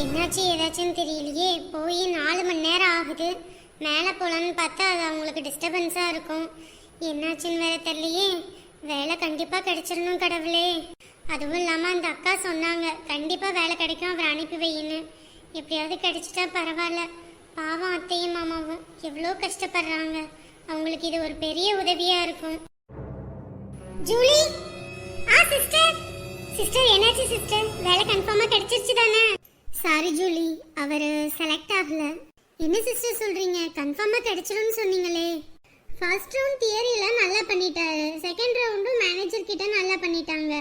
என்னாச்சு ஏதாச்சும் தெரியலையே. போய் நாலு மணி நேரம் ஆகுது. மேலே போகலான்னு பார்த்தா அது அவங்களுக்கு டிஸ்டர்பன்ஸாக இருக்கும். என்னாச்சுன்னு வேற தெரியலையே. வேலை கண்டிப்பாக கிடைச்சிடணும் கடவுளே. அதுவும் இல்லாமல் அந்த அக்கா சொன்னாங்க கண்டிப்பாக வேலை கிடைக்கும் அவர் அனுப்பி வையின்னு. எப்படியாவது கிடைச்சிட்டா பரவாயில்ல. பாவம் அத்தையும் மாமாவும் எவ்வளோ கஷ்டப்படுறாங்க. அவங்களுக்கு இது ஒரு பெரிய உதவியாக இருக்கும். ஜூலி! ஆ சிஸ்டர் சிஸ்டர் என்னாச்சு சிஸ்டர் வேலை கன்ஃபார்மாக கிடைச்சிருச்சு தானே? சாரி ஜூலி அவர் செலக்ட் ஆகல. என்ன சிஸ்டர் சொல்றீங்க? கன்ஃபார்மா கிடைச்சிரும்னு சொன்னீங்களே. ஃபர்ஸ்ட் ரவுண்ட் தியரியில நல்லா பண்ணிட்டாரு. செகண்ட் ரவுண்டும் மேனேஜர் கிட்ட நல்லா பண்ணிட்டாங்க.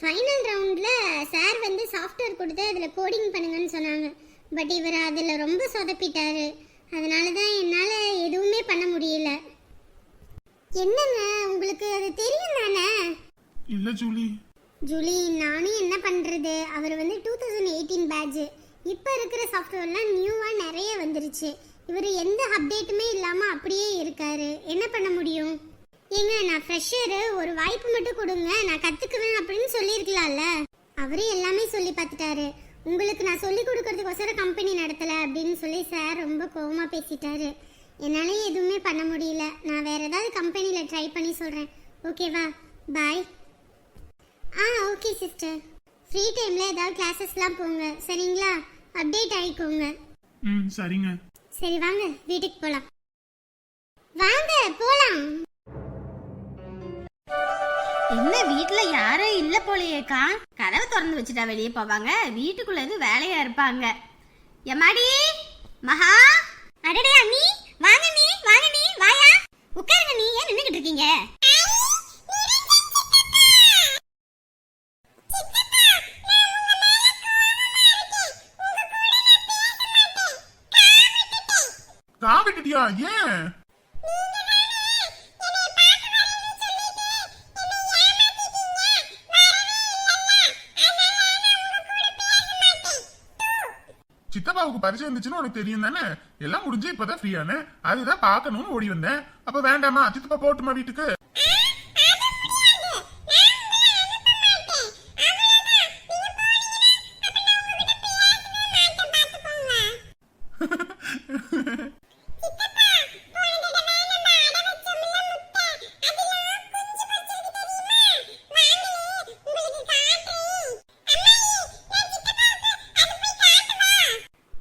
ஃபைனல் ரவுண்ட்ல சார் வந்து சாஃப்ட்வேர் கொடுத்து அதில் கோடிங் பண்ணுங்கன்னு சொன்னாங்க. பட் இவர் அதில் ரொம்ப சொதப்பிட்டாரு. அதனால தான் என்னால் எதுவுமே பண்ண முடியல. என்னங்க? உங்களுக்கு அது தெரியும் தானே? இல்ல ஜூலி. ஜூலி நானும் என்ன பண்ணுறது அவர் வந்து டூ தௌசண்ட் எயிட்டீன் பேட்ச் இப்போ இருக்கிற சாஃப்ட்வேர்லாம் நியூவாக நிறைய வந்துருச்சு. இவர் எந்த அப்டேட்டுமே இல்லாமல் அப்படியே இருக்காரு. என்ன பண்ண முடியும்? ஏங்க நான் ஃப்ரெஷரு ஒரு வாய்ப்பு மட்டும் கொடுங்க. நான் கற்றுக்குவேன் அப்படின்னு சொல்லியிருக்கலாம்ல. அவரே எல்லாமே சொல்லி பார்த்துட்டாரு. உங்களுக்கு நான் சொல்லி கொடுக்கறதுக்கோசரம் கம்பெனி நடத்தலை அப்படின்னு சொல்லி சார் ரொம்ப கோவமாக பேசிட்டாரு. என்னாலே எதுவுமே பண்ண முடியல. நான் வேற ஏதாவது கம்பெனியில் ட்ரை பண்ணி சொல்கிறேன் ஓகேவா பாய் ஆ ஓகே சிஸ்டர் ஃப்ரீ டைமில் ஏதாவது கிளாஸஸ்லாம் போங்க. சரிங்களா? அப்டேட் ஆகிக்கோங்க ம் சரிங்க. சரி வாங்க. வீட்டுக்கு போகலாம் வாங்க போகலாம் என்ன வீட்ல யாரும் இல்ல போலயேக்கா? கதவை திறந்து வச்சுட்டா வெளியே போவாங்க. வீட்டுக்குள்ள எதுவும் வேலையா இருப்பாங்க. எம்மாடி மகா? அடடே அண்ணி. வாங்க நீ வாங்க நீ வாயா. உட்காருங்க நீ ஏன் நின்றுக்கிட்டு இருக்கீங்க? காவிட்டியா ஏன் சித்தப்பாவுக்கு பரிச்சை இருந்துச்சுன்னு உனக்கு தெரியும் தானே? எல்லாம் முடிஞ்சு இப்பதான் ஃப்ரீயான அதுதான் பாக்கணும்னு ஓடி வந்தேன். அப்ப வேண்டாமா? சித்தப்பா போட்டுமா வீட்டுக்கு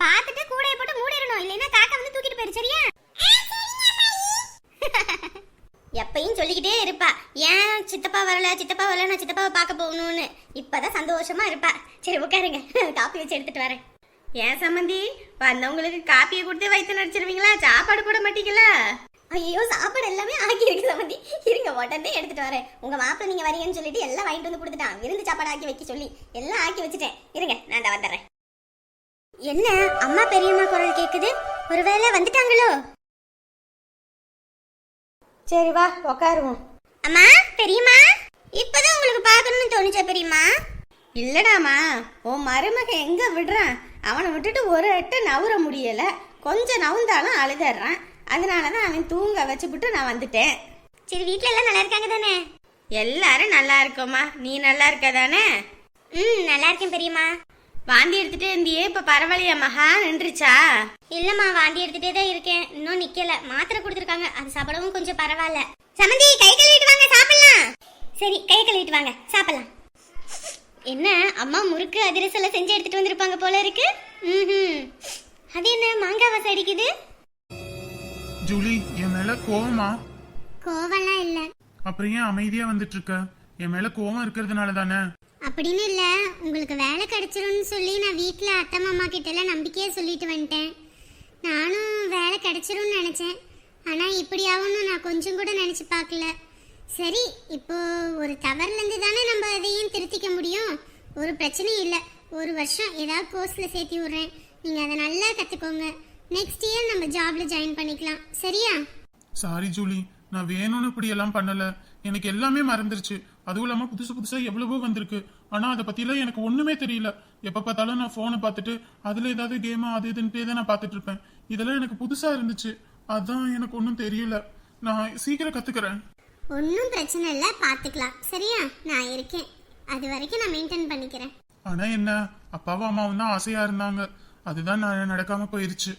பார்த்துட்டு கூடையை போட்டு மூடிடணும் இல்லைன்னா காக்கா வந்து தூக்கிட்டு போயிரு சரியா எப்பயும் சொல்லிக்கிட்டே இருப்பா ஏன் சித்தப்பா வரல சித்தப்பா வரல நான் சித்தப்பாவை பார்க்க போகணும்னு இப்பதான் சந்தோஷமா இருப்பா சரி உட்காருங்க காப்பி வச்சு எடுத்துட்டு வரேன் ஏன் சம்மந்தி? வந்தவங்களுக்கு காப்பியை கொடுத்து வயிற்று நடிச்சிருவீங்களா? சாப்பாடு போட மாட்டீங்களா? ஐயோ சாப்பாடு எல்லாமே ஆக்கி இருக்கு சம்மந்தி. இருங்க உடனே எடுத்துட்டு வரேன். உங்க மாப்பிள்ளை நீங்க வரீங்கன்னு சொல்லிட்டு எல்லாம் வாங்கிட்டு வந்து கொடுத்துட்டான். விருந்து சாப்பாடு ஆக்கி வைக்க சொல்லி எல்லாம் ஆக்கி வச்சுட்டேன். இருங்க நான் இந்த வந்துடுறேன். என்ன அம்மா பெரியம்மா குரல் கேக்குது? ஒருவேளை வந்துட்டாங்களோ? சரி வா உட்காருவோம் அம்மா பெரியம்மா? இப்பதான் உங்களுக்கு பார்க்கணும்னு தோணுச்சா பெரியம்மா? இல்லடாமா உன் மருமக எங்க விடுறான் அவனை விட்டுட்டு ஒரு எட்டு நவுற முடியல. கொஞ்சம் நவுந்தாலும் அழுதறான். அதனாலதான் அவன் தூங்க வச்சுப்புட்டு நான் வந்துட்டேன். சரி வீட்ல எல்லாம் நல்லா இருக்காங்க தானே? எல்லாரும் நல்லா இருக்கோமா நீ நல்லா இருக்க தானே? ம் நல்லா இருக்கேன் பெரியம்மா. வாந்தி எடுத்துட்டு இருந்தியே இப்ப பரவாயில்லையா மகா? நின்றுச்சா? இல்லம்மா வாந்தி எடுத்துட்டே தான் இருக்கேன். இன்னும் நிக்கல. மாத்திரை கொடுத்துருக்காங்க. அது சாப்பிடவும் கொஞ்சம் பரவாயில்ல. சமந்தி கை கழுவிட்டு வாங்க சாப்பிடலாம். சரி கை கழுவிட்டு வாங்க சாப்பிடலாம். என்ன? அம்மா முறுக்கு அதிரசல செஞ்சு எடுத்துட்டு வந்திருப்பாங்க போல இருக்கு. ம் அது என்ன மாங்காய் வாசம் அடிக்குது? ஜூலி என் மேல கோவமா? கோவம்லாம் இல்ல. அப்புறம் ஏன் அமைதியா வந்துட்டு இருக்க என் மேல கோவம் இருக்கிறதுனால தானே? அப்படின்னு இல்ல. உங்களுக்கு வேலை கிடைச்சிரும்னு சொல்லி நான் வீட்ல அத்தை மாமா கிட்ட எல்லாம் நம்பிக்கையா சொல்லிட்டு வந்துட்டேன். நானும் வேலை கிடைச்சிரும்னு நினைச்சேன். ஆனா இப்படி ஆகும்னு நான் கொஞ்சம் கூட நினைச்சு பார்க்கல. சரி இப்போ ஒரு தவறுலேருந்து தானே நம்ம அதையும் திருத்திக்க முடியும்? ஒரு பிரச்சனையும் இல்லை. ஒரு வருஷம் ஏதாவது கோர்ஸில் சேர்த்தி விட்றேன். நீங்கள் அதை நல்லா கற்றுக்கோங்க நெக்ஸ்ட் இயர் நம்ம ஜாப்ல ஜாயின் பண்ணிக்கலாம். சரியா? சாரி ஜூலி நான் வேணும்னு இப்படி எல்லாம் பண்ணல. எனக்கு எல்லாமே மறந்துருச்சு. அதுவும் இல்லாமல் புதுசு புதுசாக எவ்வளவோ வந்திருக்கு. ஆனால் அதை பற்றிலாம் எனக்கு ஒன்றுமே தெரியல. எப்போ பார்த்தாலும் நான் ஃபோனை பார்த்துட்டு அதில் ஏதாவது கேமா அது இதுன்ட்டே தான் நான் பார்த்துட்டு இருப்பேன். இதெல்லாம் எனக்கு புதுசாக இருந்துச்சு. அதான் எனக்கு ஒன்றும் தெரியல. நான் சீக்கிரம் கற்றுக்கிறேன் ஒன்றும் பிரச்சனை இல்லை பார்த்துக்கலாம் சரியா? நான் இருக்கேன். அது வரைக்கும் நான் மெயின்டைன் பண்ணிக்கிறேன். ஆனா என்ன? அப்பாவும் அம்மாவும் தான் ஆசையா இருந்தாங்க. அதுதான் நான் நடக்காம போயிருச்சு.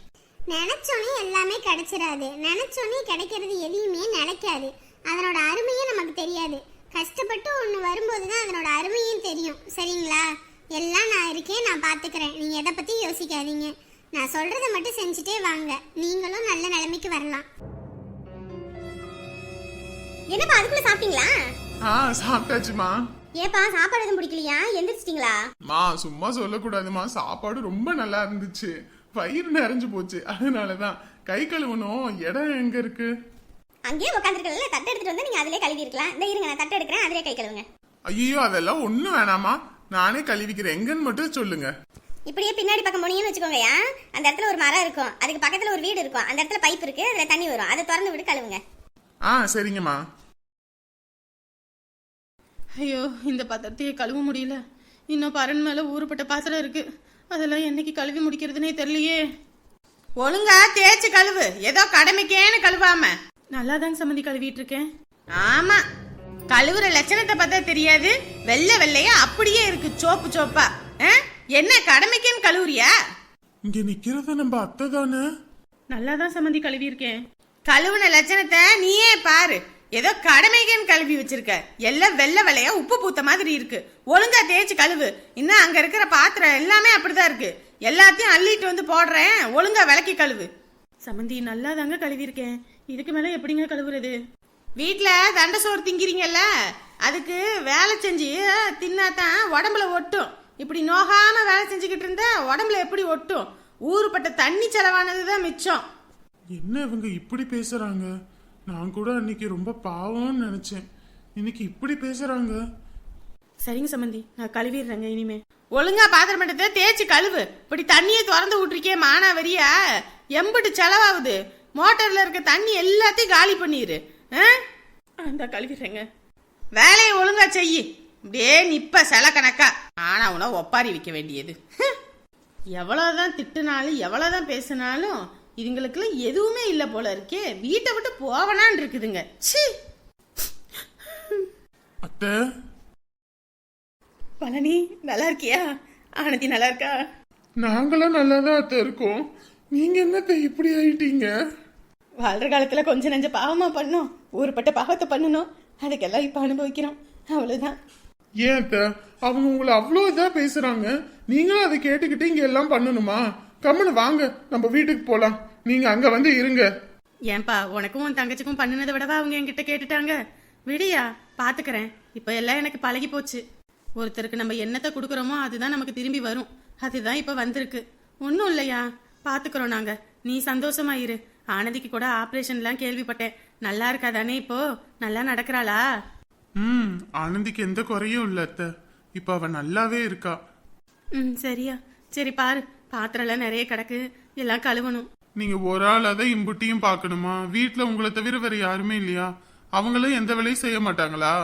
நினைச்சோனே எல்லாமே கிடைச்சிடாது நினைச்சோனே கிடைக்கிறது எதையுமே நிலைக்காது அதனோட அருமையே நமக்கு தெரியாது. கஷ்டப்பட்டு ஒன்று வரும்போது தான் அதனோட அருமையும் தெரியும். சரிங்களா? எல்லாம் நான் இருக்கேன் நான் பார்த்துக்கிறேன் நீங்கள் எதை பற்றி யோசிக்காதீங்க. நான் சொல்கிறத மட்டும் செஞ்சுட்டே வாங்க. நீங்களும் நல்ல நிலைமைக்கு வரலாம். என்னப்பா அதுக்குள்ள சாப்பிட்டீங்களா? ஆ சாப்பிட்டாச்சுமா. ஏப்பா சாப்பாடு எதுவும் பிடிக்கலையா? எந்திரிச்சிட்டீங்களா? மா சும்மா சொல்லக்கூடாதுமா. சாப்பாடு ரொம்ப நல்லா இருந்துச்சு. வயிறு நிறைஞ்சு போச்சு. அதனாலதான் கை கழுவணும். இடம் எங்க இருக்கு? அங்கேயே உட்காந்துருக்கல தட்டை எடுத்துட்டு வந்து நீங்க அதிலே கழுவி இருக்கலாம் இந்த இருங்க நான் தட்டை எடுக்கிறேன். அதிலே கை கழுவுங்க. ஐயோ அதெல்லாம் ஒண்ணும் வேணாமா? நானே கழுவிக்கிறேன். எங்கன்னு மட்டும் சொல்லுங்க. இப்படியே பின்னாடி பக்கம் போனீங்கன்னு வச்சுக்கோங்கயா அந்த இடத்துல ஒரு மரம் இருக்கும். அதுக்கு பக்கத்துல ஒரு வீடு இருக்கும். அந்த இடத்துல பைப் இருக்கு. அதுல தண்ணி வரும். அதை திறந்து விட்டு கழுவுங்க. ஆ சரிங்கம்மா. ஐயோ இந்த பாத்திரத்தையே கழுவ முடியல. இன்னும் பரன் மேல ஊறுப்பட்ட பாத்திரம் இருக்கு. அதெல்லாம் என்னைக்கு கழுவி முடிக்கிறதுனே தெரியலையே. ஒழுங்கா தேய்ச்சு கழுவு. ஏதோ கடமைக்கேன்னு கழுவாம. நல்லா சம்மந்தி கழுவிட்டு இருக்கேன் ஆமா. கழுவுற லட்சணத்தை பார்த்தா தெரியாது. வெள்ளை வெள்ளையா அப்படியே இருக்கு சோப்பு சோப்பா? என்ன கடமைக்கேன்னு கழுவுறியா? இங்க நிக்கிறது நம்ம அத்தை தானே? நல்லா தான் சம்மந்தி கழுவி இருக்கேன் கழுவுன லட்சணத்தை நீயே பாரு. ஏதோ கடமைகன் கழுவி வச்சிருக்க. எல்லாம் வெள்ளை வெள்ளையா உப்பு பூத்த மாதிரி இருக்கு. ஒழுங்கா தேய்ச்சி கழுவு. இன்னும் அங்க இருக்கிற பாத்திரம் எல்லாமே அப்படிதான் இருக்கு. எல்லாத்தையும் அள்ளிட்டு வந்து போடுறேன். ஒழுங்கா விளக்கி கழுவு. சமந்தி நல்லா தாங்க கழுவி இருக்கேன் இதுக்கு மேல எப்படிங்க கழுவுறது? வீட்டுல தண்டை சோறு திங்கிறீங்கல்ல? அதுக்கு வேலை செஞ்சு தின்னாதான் உடம்புல ஒட்டும். இப்படி நோகாம வேலை செஞ்சுக்கிட்டு இருந்தா உடம்புல எப்படி ஒட்டும்? ஊறுப்பட்ட தண்ணி செலவானது தான் மிச்சம். என்ன இவங்க இப்படி பேசுறாங்க? நான் கூட அன்னைக்கு ரொம்ப பாவம்னு நினைச்சேன். இன்னைக்கு இப்படி பேசுறாங்க. சரிங்க சம்மந்தி நான் கழுவிடுறேங்க இனிமே. ஒழுங்கா பாத்திரம் மட்டும் தேய்ச்சி கழுவு. இப்படி தண்ணியை திறந்து விட்டுருக்கே மானாவரியா? எம்பிட்டு செலவாகுது. மோட்டர்ல இருக்க தண்ணி எல்லாத்தையும் காலி பண்ணிடு ஆ? அந்த கழுவிடுறேங்க. வேலையை ஒழுங்கா செய்யி. இப்படியே நிப்ப செல கணக்கா. ஆனா உன ஒப்பாரி விற்க வேண்டியது. ஹம். எவ்வளவுதான் திட்டுனாலும் எவ்வளவுதான் பேசினாலும் இதுங்களுக்குலாம் எதுவுமே இல்ல போல இருக்கே. வீட்டை விட்டு போவனான் இருக்குதுங்க. ச்சீ! அத்தை? பழனி நல்லா இருக்கியா? ஆனந்தி நல்லா இருக்கா? நாங்களும் நல்லா தான் அத்தை இருக்கோம். நீங்க என்னத்த இப்படி ஆயிட்டீங்க? வாழ்ற காலத்துல கொஞ்சம் நெஞ்ச பாவமா பண்ணோம். ஊருப்பட்ட பாவத்தை பண்ணணும். அதுக்கெல்லாம் இப்ப அனுபவிக்கிறோம். அவ்வளவுதான். ஏன் அத்தை? அவங்க உங்களை அவ்வளோ இதா பேசுறாங்க. நீங்களும் அதை கேட்டுக்கிட்டு இங்க எல்லாம் பண்ணணுமா? கம்முனு வாங்க. நம்ம வீட்டுக்கு போலாம். நீங்க அங்க வந்து இருங்க. ஏன்பா உனக்கும் உன் தங்கச்சிக்கும் பண்ணினதை விடவா அவங்க என்கிட்ட கேட்டுட்டாங்க? விடியா பாத்துக்கறேன். இப்ப எல்லாம் எனக்கு பழகி போச்சு. ஒருத்தருக்கு நம்ம என்னத்தை கொடுக்கறோமோ அதுதான் நமக்கு திரும்பி வரும். அதுதான் இப்ப வந்திருக்கு. ஒன்றும் இல்லையா? பாத்துக்கிறோம் நாங்க. நீ சந்தோஷமா இரு. ஆனந்திக்கு கூட ஆபரேஷன்லாம் கேள்விப்பட்டேன். நல்லா இருக்கா தானே இப்போ? நல்லா நடக்கிறாளா? ம் ஆனந்திக்கு எந்த குறையும் இல்ல அத்தை. இப்ப அவ நல்லாவே இருக்கா. ம் சரியா. சரி பாரு. பாத்திரம்லாம் நிறைய கிடக்கு. எல்லாம் கழுவணும். நீங்க ஒரு ஆள் அதை இம்புட்டியும் பார்க்கணுமா? வீட்ல உங்களை தவிர வேற யாருமே இல்லையா? அவங்களும் எந்த வேலையும் செய்ய மாட்டாங்களா?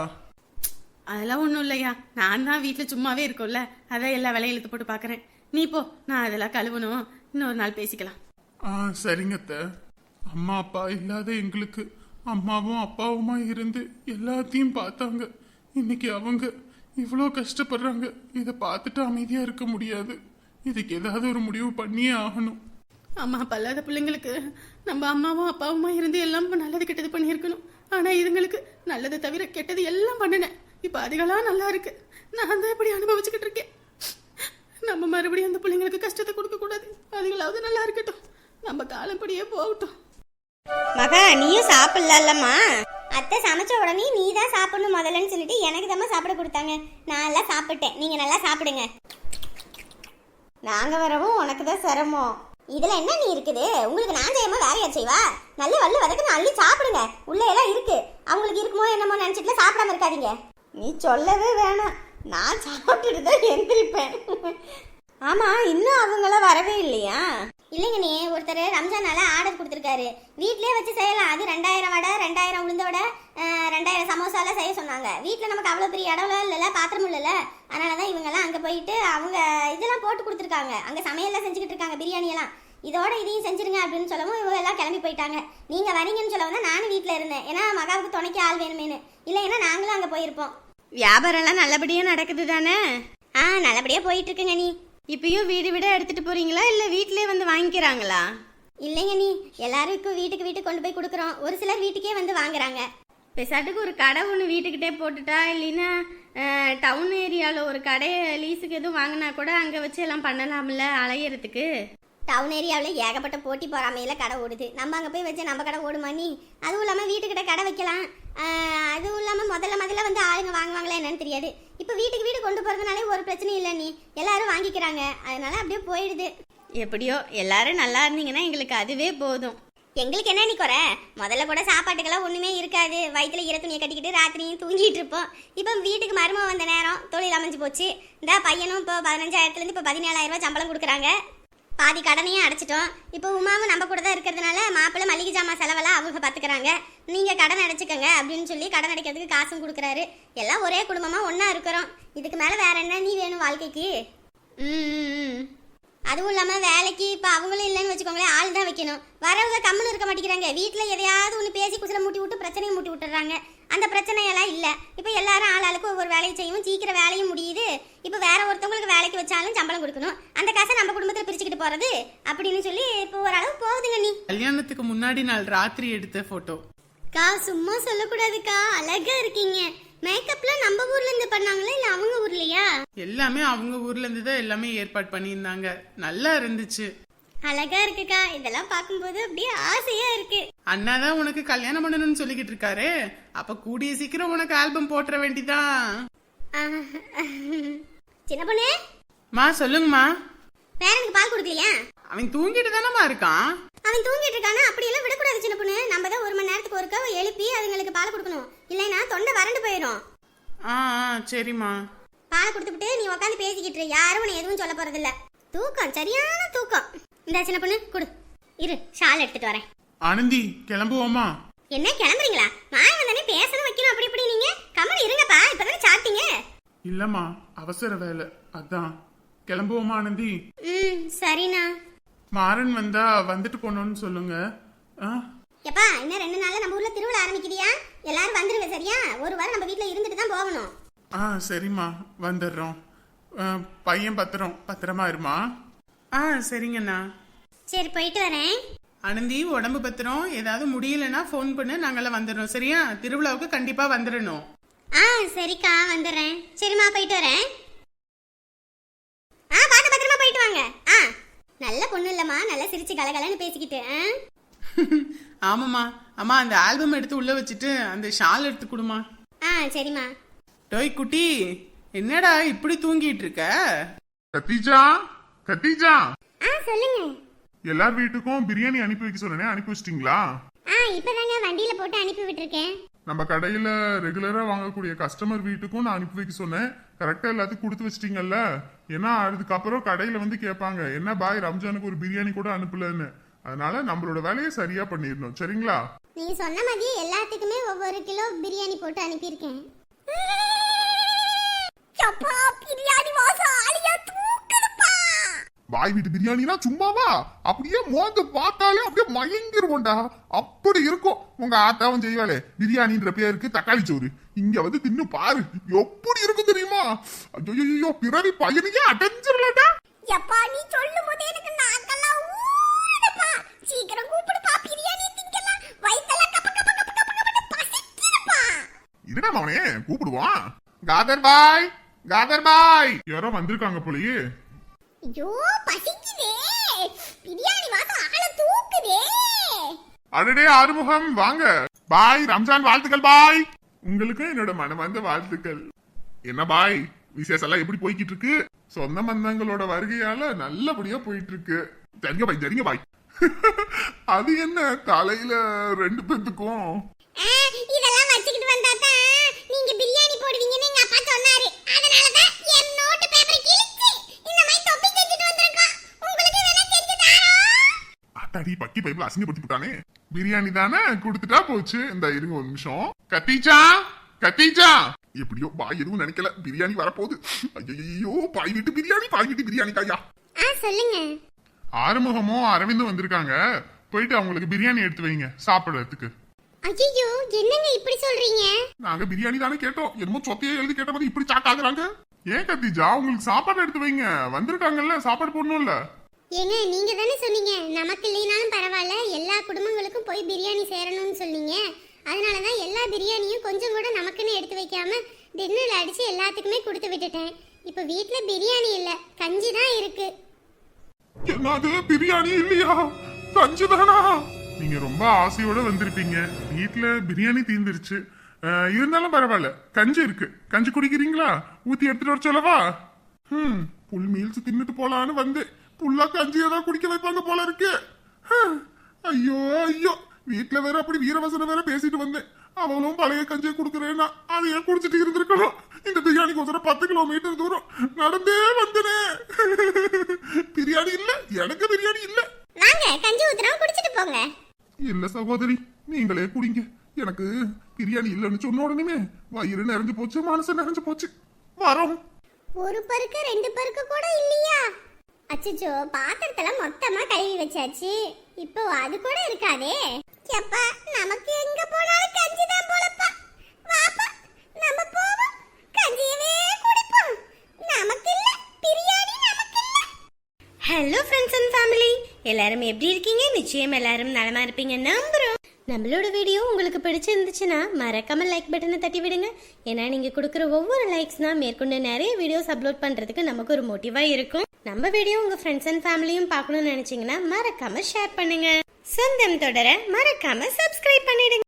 அதெல்லாம் ஒன்றும் இல்லையா. நான் தான் வீட்டில் சும்மாவே இருக்கோம்ல. அதான் எல்லா வேலையும் இழுத்து போட்டு பார்க்குறேன். நீ போ. நான் அதெல்லாம் கழுவணும். இன்னொரு நாள் பேசிக்கலாம். ஆ சரிங்க அத்தை. அம்மா அப்பா இல்லாத எங்களுக்கு அம்மாவும் அப்பாவுமா இருந்து எல்லாத்தையும் பார்த்தாங்க. இன்னைக்கு அவங்க இவ்வளோ கஷ்டப்படுறாங்க. இதை பார்த்துட்டு அமைதியா இருக்க முடியாது. இதுக்கு ஏதாவது ஒரு முடிவு பண்ணியே ஆகணும். அம்மா பல்லாத இல்லாத பிள்ளைங்களுக்கு நம்ம அம்மாவும் அப்பாவுமா இருந்து எல்லாம் நல்லது கெட்டது பண்ணியிருக்கணும். ஆனால் இதுங்களுக்கு நல்லது தவிர கெட்டது எல்லாம் பண்ணினேன். இப்போ அதுகளாக நல்லா இருக்கு. நான் தான் இப்படி அனுபவிச்சுக்கிட்டு இருக்கேன். நம்ம மறுபடியும் அந்த பிள்ளைங்களுக்கு கஷ்டத்தை கொடுக்கக்கூடாது அதுகளாவது நல்லா இருக்கட்டும். நம்ம காலப்படியே போகட்டும். மகா நீயும் சாப்பிடலாம்மா அத்தை சமைச்ச உடனே நீ தான் சாப்பிடணும் முதல்லன்னு சொல்லிட்டு எனக்கு தான் சாப்பிட கொடுத்தாங்க. நான் எல்லாம் சாப்பிட்டேன். நீங்கள் நல்லா சாப்பிடுங்க. நாங்கள் வரவும் உனக்கு தான் சிரமம். இதுல என்ன நீ இருக்குது? உங்களுக்கு நான் செய்யாம வேற யார் செய்வா? நல்ல வல்ல வதக்கு அள்ளி சாப்பிடுங்க. உள்ள எல்லாம் இருக்கு. அவங்களுக்கு இருக்குமோ என்னமோ நினைச்சிட்டு சாப்பிடாம இருக்காதீங்க. நீ சொல்லவே வேணாம். நான் சாப்பிட்டுட்டு தான் எந்திரிப்பேன். ஆமா இன்னும் அவங்களாம் வரவே இல்லையா? இல்லைங்க நீ ஒருத்தர் ரம்ஜானால ஆர்டர் கொடுத்துருக்காரு. வீட்லயே வச்சு செய்யலாம். அது ரெண்டாயிரம் வடை ரெண்டாயிரம் உளுந்த வடை ரெண்டாயிரம் சமோசாலாம் செய்ய சொன்னாங்க. வீட்டில் நமக்கு அவ்வளோ பெரிய இடம்லாம் இல்லைல்ல பாத்திரமும் இல்லைல்ல. அதனால தான் இவங்கெல்லாம் அங்கே போயிட்டு அவங்க இதெல்லாம் போட்டு கொடுத்துருக்காங்க. அங்கே சமையல்லாம் செஞ்சுக்கிட்டு இருக்காங்க பிரியாணி எல்லாம். இதோட இதையும் செஞ்சிருங்க அப்படின்னு சொல்லவும் இவங்க எல்லாம் கிளம்பி போயிட்டாங்க. நீங்க வரீங்கன்னு சொல்லவும் நானும் வீட்டில் இருந்தேன். ஏன்னா மகாவுக்கு துணைக்கு ஆள் வேணுமேனு இல்லைன்னா நாங்களும் அங்கே போயிருப்போம். வியாபாரம்லாம் நல்லபடியாக நடக்குது தானே ஆ நல்லபடியா போயிட்டு இருக்குங்க நீ. இப்பயும் வீடு வீடா எடுத்துட்டு போறீங்களா? இல்ல வீட்லயே வந்து வாங்கிக்கிறாங்களா? இல்லைங்க நீ எல்லாருக்கும் வீட்டுக்கு வீட்டுக்கு கொண்டு போய் கொடுக்குறோம். ஒரு சிலர் வீட்டுக்கே வந்து வாங்குறாங்க. பெசாட்டுக்கு ஒரு கடை ஒன்று வீட்டுக்கிட்டே போட்டுட்டா இல்லைன்னா டவுன் ஏரியாவில் ஒரு கடையை லீஸுக்கு எதுவும் வாங்கினா கூட அங்கே வச்சு எல்லாம் பண்ணலாம்ல அலையிறதுக்கு? டவுன் ஏரியாவில் ஏகப்பட்ட போட்டி போறாமையில கடை ஓடுது. நம்ம அங்கே போய் வச்சு நம்ம கடை ஓடுமா நீ? அதுவும் இல்லாமல் வீட்டுக்கிட்ட கடை வைக்கலாம். அதுவும் இல்லாமல் முதல்ல முதல்ல வந்து ஆளுங்க வாங்குவாங்களா என்னன்னு தெரியாது. இப்போ வீட்டுக்கு வீடு கொண்டு போகிறதுனாலே ஒரு பிரச்சனையும் இல்லை நீ. எல்லாரும் வாங்கிக்கிறாங்க. அதனால அப்படியே போயிடுது. எப்படியோ எல்லாரும் நல்லா இருந்தீங்கன்னா எங்களுக்கு அதுவே போதும். எங்களுக்கு என்ன நீ குறை? முதல்ல கூட சாப்பாட்டுக்கெல்லாம் ஒன்றுமே இருக்காது. வயிற்றுல ஈர துணியை கட்டிக்கிட்டு ராத்திரியும் தூங்கிட்டு இருப்போம். இப்போ வீட்டுக்கு மருமக வந்த நேரம் தொழில் அமைஞ்சு போச்சு. இந்த பையனும் இப்போ பதினஞ்சாயிரத்துலேருந்து இப்போ பதினேழாயிரம் ரூபாய் சம்பளம் கொடுக்குறாங்க. பாதி கடனையும் அடைச்சிட்டோம். இப்போ உமாவும் நம்ம கூட தான் இருக்கிறதுனால மாப்பிள்ளை மளிகை ஜாமான் செலவெல்லாம் அவங்க பார்த்துக்கிறாங்க. நீங்கள் கடன் அடைச்சிக்கங்க அப்படின்னு சொல்லி கடன் அடைக்கிறதுக்கு காசும் கொடுக்குறாரு. எல்லாம் ஒரே குடும்பமாக ஒன்றா இருக்கிறோம். இதுக்கு மேலே வேற என்ன நீ வேணும் வாழ்க்கைக்கு? ம். அதுவும் இல்லாமல் வேலைக்கு இப்போ அவங்களும் இல்லைன்னு வச்சுக்கோங்களேன் ஆள் தான் வைக்கணும். வரவங்க கம்முன்னு இருக்க மாட்டேங்கிறாங்க. வீட்டில் எதையாவது ஒன்று பேசி குசல மூட்டி விட்டு பிரச்சனையை மூட்டி விட்டுறாங்க. அந்த பிரச்சனையெல்லாம் இல்லை. இப்போ எல்லாரும் ஆள் ஆளுக்கு ஒவ்வொரு வேலையை செய்யும். சீக்கிரம் வேலையும் முடியுது. இப்போ வேற ஒருத்தவங்களுக்கு வேலைக்கு வச்சாலும் சம்பளம் கொடுக்கணும். அந்த காசை நம்ம குடும்பத்தில் பிரிச்சுக்கிட்டு போகிறது அப்படின்னு சொல்லி இப்போ ஓரளவு போகுதுங்க நீ. கல்யாணத்துக்கு முன்னாடி நாள் ராத்திரி எடுத்த போட்டோ கா சும்மா சொல்லக்கூடாதுக்கா. அழகா இருக்கீங்க. மேக்கப்லாம் நம்ம ஊர்ல இருந்து பண்ணாங்களா இல்லை அவங்க ஊர்லையா? எல்லாமே அவங்க ஊர்ல இருந்து தான் எல்லாமே ஏற்பாடு பண்ணியிருந்தாங்க. நல்லா இருந்துச்சு. அழகா இருக்குக்கா. இதெல்லாம் பார்க்கும்போது அப்படியே ஆசையா இருக்கு. அண்ணா தான் உனக்கு கல்யாணம் பண்ணணும்னு சொல்லிக்கிட்டு இருக்காரு. அப்ப கூடிய சீக்கிரம் உனக்கு ஆல்பம் போட்டுற வேண்டிதான். சின்ன பொண்ணு. மா சொல்லுங்கம்மா. பேரனுக்கு பால் கொடுக்கலையா? அவன் தூங்கிட்டு தானம்மா இருக்கான். அவன் தூங்கிட்டு இருக்கானா? அப்படியெல்லாம் விடக்கூடாது சின்ன பொண்ணு. நம்ம தான் ஒரு மணி நேரத்துக்கு ஒருக்கா எழுப்பி அதுங்களுக்கு பால் கொடுக்கணும். இல்லைன்னா தொண்டை வறண்டு போயிடும். ஆ ஆ சரிம்மா. பால் கொடுத்துட்டு நீ உட்காந்து பேசிக்கிட்டு இரு. யாரும் உன்னை எதுவும் சொல்ல போறதில்ல. தூக்கம் சரியான தூக்கம். இந்த சின்ன பொண்ணு கொடு. இரு ஷால் எடுத்துட்டு வரேன். ஆனந்தி கிளம்புவோமா? என்ன கிளம்புறீங்களா? மாய் வந்தானே பேசணும் வைக்கணும் அப்படி இப்படி நீங்க? கமல் இருங்கப்பா இப்பதானே சாப்பிட்டீங்க? இல்லம்மா அவசர வேலை. அதான். கிளம்புவோமா ஆனந்தி ம் சரிண்ணா. மாறன் வந்தா வந்துட்டு போனோம்னு சொல்லுங்க. ஆ? எப்பா இன்னும் ரெண்டு நாள்ல நம்ம ஊர்ல திருவிழா ஆரம்பிக்குதியா? எல்லாரும் வந்துருங்க சரியா? ஒரு வாரம் நம்ம வீட்ல இருந்துட்டு தான் போகணும். ஆ சரிம்மா. வந்துடுறோம். ஆ, பையன் பத்திரம் பத்திரமா இருமா? ஆ சரிங்கண்ணா. சரி போயிட்டு வரேன். ஆனந்தி உடம்பு பத்திரம் ஏதாவது முடியலன்னா ஃபோன் பண்ணு. நாங்கெல்லாம் வந்துடுறோம் சரியா? திருவிழாவுக்கு கண்டிப்பா வந்துடணும். ஆ சரிக்கா வந்துடுறேன். சரிம்மா போயிட்டு வரேன். ஆ பார்த்து பத்திரமா போயிட்டு வாங்க. ஆ நல்ல பொண்ணு இல்லம்மா. நல்லா சிரிச்சு கலகலன்னு பேசிக்கிட்டு ஆ? ஆமாம்மா. அம்மா அந்த ஆல்பம் எடுத்து உள்ள வச்சுட்டு அந்த ஷால் எடுத்து கொடுமா ஆ சரிம்மா. டோய் குட்டி என்னடா இப்படி தூங்கிட்டு இருக்க? கத்தீஜா கத்தீஜா ஆ சொல்லுங்க. எல்லார் வீட்டுக்கும் பிரியாணி அனுப்பி வைக்க சொன்னேன் அனுப்பி வச்சிட்டீங்களா? ஆ இப்பதாங்க வண்டியில போட்டு அனுப்பி விட்டுருக்கேன். நம்ம கடையில ரெகுலரா வாங்கக்கூடிய கஸ்டமர் வீட்டுக்கும் நான் அனுப்பி வைக்க சொன்னேன். கரெக்டா எல்லாத்துக்கும் கொடுத்து வச்சிட்டீங்கல்ல? ஏன்னா அதுக்கப்புறம் கடையில வந்து கேட்பாங்க என்ன பாய் ரம்ஜானுக்கு ஒரு பிரியாணி கூட அனுப்பலன்னு. அதனால நம்மளோட வேலையை சரியா பண்ணிடணும். சரிங்களா? நீங்க சொன்ன மாதிரி எல்லாத்துக்குமே ஒவ்வொரு கிலோ பிரியாணி போட்டு அனுப்பியிருக்கேன். பாய் வீட்டு பிரியாணினா சும்மாவா? அப்படியே மோந்து பார்த்தாலே அப்படியே மயங்கிருவோம்டா. அப்படி இருக்கும். உங்க ஆத்தாவும் செய்வாளே பிரியாணின்ற பேருக்கு தக்காளி சோறு. இங்க வந்து தின்னு பாரு. எப்படி இருக்கும் தெரியுமா? ஐயோ பிறவி பையனையே அடைஞ்சிடலடா எப்பா நீ சொல்லும் போது எனக்கு நாக்கெல்லாம் ஊறுதுப்பா. சீக்கிரம் கூப்பிடுப்பா பிரியாணி திங்கலாம் வயித்தெல்லாம் கப்ப கப்ப கப்ப கப்ப கப்ப பசிக்குதுப்பா. இருடா மவனே கூப்பிடுவான்? காதர் பாய் காதர் பாய் யாரோ வந்திருக்காங்க போலயே. ஐயோ பசிக்குதே. பிரியாணி வாசம் ஆள தூக்குதே. அடடே ஆறுமுகம் வாங்க. பாய் ரம்ஜான் வாழ்த்துக்கள் பாய். உங்களுக்கும் என்னோட மனமார்ந்த வாழ்த்துக்கள். என்ன பாய் விசேஷம் எல்லாம் எப்படி போய்கிட்டு இருக்கு சொந்த பந்தங்களோட வருகையால நல்லபடியா போயிட்டு இருக்கு சரிங்க பாய் சரிங்க பாய். அது என்ன தலையில ரெண்டு பேத்துக்கும்? இதெல்லாம் வச்சுக்கிட்டு வந்தா தான் நீங்க பிரியாணி போடுவீங்கன்னு எங்க அப்பா சொன்னாரு. அதனால தான் என் நோட்டு பேப்பரை கிழிச்சு இந்த மாதிரி தொப்பி செஞ்சுட்டு வந்திருக்கோம் உங்களுக்கு வேணா செஞ்சு தாரோம் அத்தாடி பக்கி பைபிள் அசிங்கப்படுத்தி விட்டானே பிரியாணி தானே கொடுத்துட்டா போச்சு. இந்த இருங்க ஒரு நிமிஷம். கத்தீஜா கத்தீஜா எப்படியோ பாய் எதுவும் நினைக்கல. பிரியாணி வரப்போகுது. ஐயோ பாய் வீட்டு பிரியாணி பாய் வீட்டு பிரியாணி தாயா சொல்லுங்க. ஆறுமுகமும் அரவிந்தும் வந்திருக்காங்க. போயிட்டு அவங்களுக்கு பிரியாணி எடுத்து வைங்க சாப்பிடுறதுக்கு. ஐயோ என்னங்க இப்படி சொல்றீங்க? நாங்க பிரியாணி தானே கேட்டோம். என்னமோ சொத்தையே எழுதி கேட்ட மாதிரி இப்படி சாக்காகுறாங்க ஏன் கத்திஜா உங்களுக்கு சாப்பாடு எடுத்து வைங்க. வந்திருக்காங்கல்ல சாப்பாடு போடணும்ல. ஏங்க நீங்க தானே சொன்னீங்க. நமக்கு இல்லைனாலும் பரவாயில்ல. எல்லா குடும்பங்களுக்கும் போய் பிரியாணி சேரணும்னு சொன்னீங்க. அதனால தான் எல்லா பிரியாணியும் கொஞ்சம் கூட நமக்குன்னு எடுத்து வைக்காம டின்னர்ல அடிச்சு எல்லாத்துக்குமே கொடுத்து விட்டுட்டேன். இப்போ வீட்டில் பிரியாணி இல்லை. கஞ்சி தான் இருக்கு. என்னது? பிரியாணி இல்லையா? கஞ்சி தானா? நீங்க ரொம்ப ஆசையோட வந்திருப்பீங்க. வீட்டில் பிரியாணி தீந்துருச்சு இருந்தாலும் பரவாயில்ல. கஞ்சி இருக்கு. கஞ்சி குடிக்கிறீங்களா? ஊத்தி எடுத்துட்டு வர சொல்லவா? ம் புல் மீல்ஸ் தின்னுட்டு போலான்னு வந்து புல்லா கஞ்சி ஏதாவது குடிக்க வைப்பாங்க போல இருக்கு. ஐயோ ஐயோ. வீட்ல வேற அப்படி வீரவசனம் வேற பேசிட்டு வந்தேன். அவளும் பழைய கஞ்சியை கொடுக்குறேன்னா அதையே குடிச்சிட்டு இருந்திருக்கணும்? இந்த பிரியாணிக்கு ஒசரம் பத்து கிலோமீட்டர் தூரம் நடந்தே வந்தனே. பிரியாணி இல்ல எனக்கு பிரியாணி இல்ல. வாங்க கஞ்சி ஊத்துறோம் குடிச்சிட்டு போங்க. இல்ல சகோதரி நீங்களே குடிங்க. எனக்கு பிரியாணி இல்லைன்னு சொன்ன உடனே வயிறு நிறைஞ்சு போச்சு மனசு நிறைஞ்சு போச்சு. வரோம். ஒரு பருக்கு ரெண்டு பருக்கு கூட இல்லையா? அச்சச்சோ பாத்திரத்துல மொத்தமா கழுவி வச்சாச்சு. இப்போ அது கூட இருக்காதே. எப்பா நமக்கு எங்க போனாலும் கஞ்சி தான் போலப்பா. வாப்பா நம்ம போவோம். கஞ்சியவே குடிப்போம். நமக்கு இல்ல பிரியாணி நமக்கு இல்ல ஹலோ ஃப்ரெண்ட்ஸ் அண்ட் ஃபேமிலி எல்லாரும் எப்படி இருக்கீங்க? நிச்சயம் எல்லாரும் நலமா இருப்பீங்க நம்புறோம். நம்மளோட வீடியோ உங்களுக்கு பிடிச்சிருந்துச்சுன்னா மறக்காம லைக் பட்டனை தட்டி விடுங்க. ஏன்னா நீங்க கொடுக்குற ஒவ்வொரு லைக்ஸ் தான் மேற்கொண்டு நிறைய வீடியோஸ் அப்லோட் பண்றதுக்கு நமக்கு ஒரு மோட்டிவா இருக்கும். நம்ம வீடியோ உங்க ஃப்ரெண்ட்ஸ் அண்ட் ஃபேமிலியும் பார்க்கணும்னு நினைச்சீங்கன்னா மறக்காமல் ஷேர் பண்ணுங்க. சொந்தம் தொடர மறக்காமல் சப்ஸ்கிரைப் பண்ணிடுங்க.